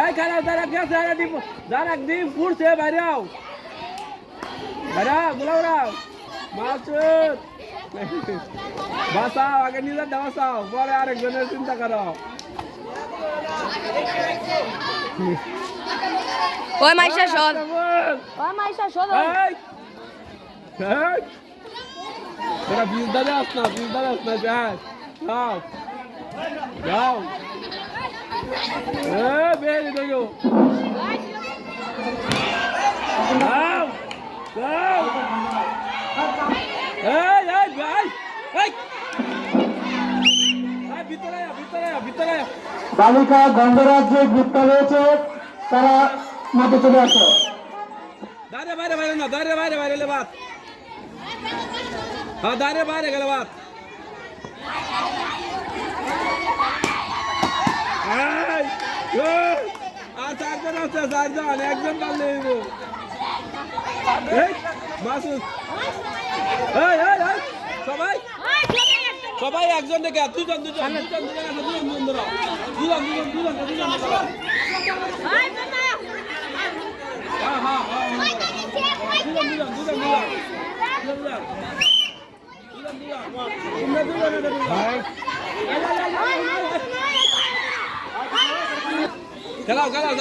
এই খারাপ দাঁড়া গেছে দাঁড়া ডিম দাঁড়া ডিম ফুটছে বাইরে আও বাইরে গুলাও মাসুদ। বাঁচাও আগে নিজেরটা বাঁচাও পরে আরেকজনের চিন্তা করো। ওই মাইশা সর ওই মাইশা সর এই তোরা বিষ দাঁড়ে আস না বিষ দাঁড়ে আস না যাস যাও। বেরি দেখো। যাও যাও। এই এই ভাই এই ভিতরে ভিতরে ভিতরে। বালিকা গন্ধরাজ যে গ্রুপটা রয়েছে তারা মাঠে চলে আসো। দাঁড়ে বাইরে বাইরে না দাঁড়ে বাইরে বাইরে গেলে বাত হ্যাঁ দাঁড়ে বাইরে গেলে বাত চারজন আছে চারজন একজন পারলে হইব এই মাসুদ এই এই এই সবাই সবাই একজন দেখে দুজন দুজন দুজন দুজন আছে দুজন দুজন ধরো দুজন দুজন দুজন দুজন ধরো হ্যাঁ হ্যাঁ হ্যাঁ দুজন দুজন দুজন দুজন খেলাও খেলাও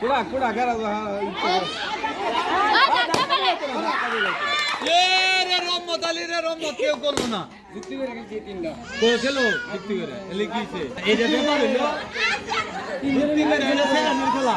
কুড়া কুড়া, খেলা রম্মত কেউ করল না। যুক্তি করে। গেছি তিনটা খেলো যুক্তি করে, এলে খেলা।